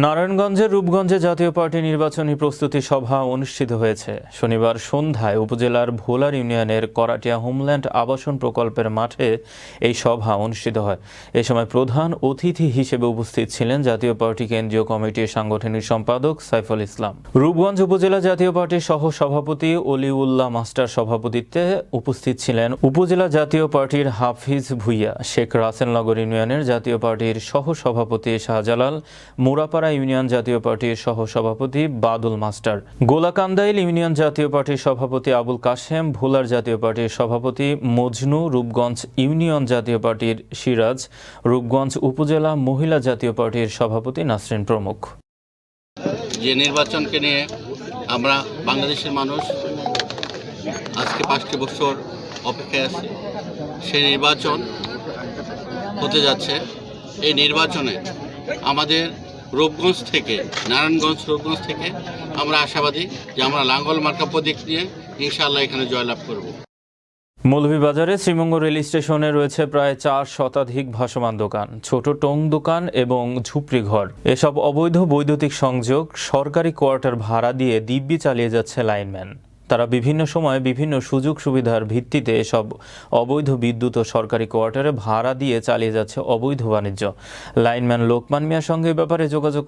নারায়ণগঞ্জের রূপগঞ্জে জাতীয় পার্টি নির্বাচনী প্রস্তুতি সভা অনুষ্ঠিত হয়েছে। শনিবার সন্ধ্যায় উপজেলার ভোলার ইউনিয়নের করাটিয়া হোমল্যান্ড আবাসন প্রকল্পের মাঠে এই সভা অনুষ্ঠিত হয়। এ সময় প্রধান অতিথি হিসেবে উপস্থিত ছিলেন জাতীয় পার্টি কেন্দ্রীয় কমিটির সাংগঠনিক সম্পাদক সাইফুল ইসলাম। রূপগঞ্জ উপজেলা জাতীয় পার্টির সহ সভাপতি অলিউল্লাহ মাস্টার সভাপতিত্বে উপস্থিত ছিলেন উপজেলা জাতীয় পার্টির হাফিজ ভুইয়া, শেখ রাসেলনগর ইউনিয়নের জাতীয় পার্টির সহ সভাপতি শাহজালাল মুরাপাড়া ইউনিয়ন জাতীয় পার্টির সহ সভাপতি বাদুল মাস্টার। গোলাকান্দাইল ইউনিয়ন জাতীয় পার্টির সভাপতি আবুল কাশেম, ভোলার জাতীয় পার্টির সভাপতি মজনু, রূপগঞ্জ ইউনিয়ন জাতীয় পার্টির সিরাজ, রূপগঞ্জ উপজেলা মহিলা জাতীয় পার্টির সভাপতি নাসরিন প্রমুখ। যে নির্বাচনকে নিয়ে আমরা বাংলাদেশের মানুষ আজকে পাঁচটি বছর অপেক্ষায় আছি। সেই নির্বাচন হতে যাচ্ছে। এই নির্বাচনে আমাদের রূপগঞ্জ থেকে, নারায়ণগঞ্জ, রূপগঞ্জ থেকে আমরা আশাবাদী যে আমরা লাঙ্গল মার্কা প্রতীক নিয়ে ইনশাআল্লাহ এখানে জয়লাভ করব। মৌলভীবাজারে শ্রীমঙ্গ রেল স্টেশনে রয়েছে প্রায় চার শতাধিক ভাসমান দোকান, ছোট টং দোকান এবং ঝুপড়ি ঘর। এসব অবৈধ বৈদ্যুতিক সংযোগ সরকারি কোয়ার্টার ভাড়া দিয়ে দিব্যি চালিয়ে যাচ্ছে লাইনম্যান। তারা বিভিন্ন সময়ে বিভিন্ন সুযোগ সুবিধার ভিত্তিতে এসব অবৈধ বিদ্যুৎ ও সরকারি কোয়ার্টারে ভাড়া দিয়ে চালিয়ে যাচ্ছে অবৈধ বাণিজ্য। লাইনম্যান লোকমান মিয়ার সঙ্গে ব্যাপারে যোগাযোগ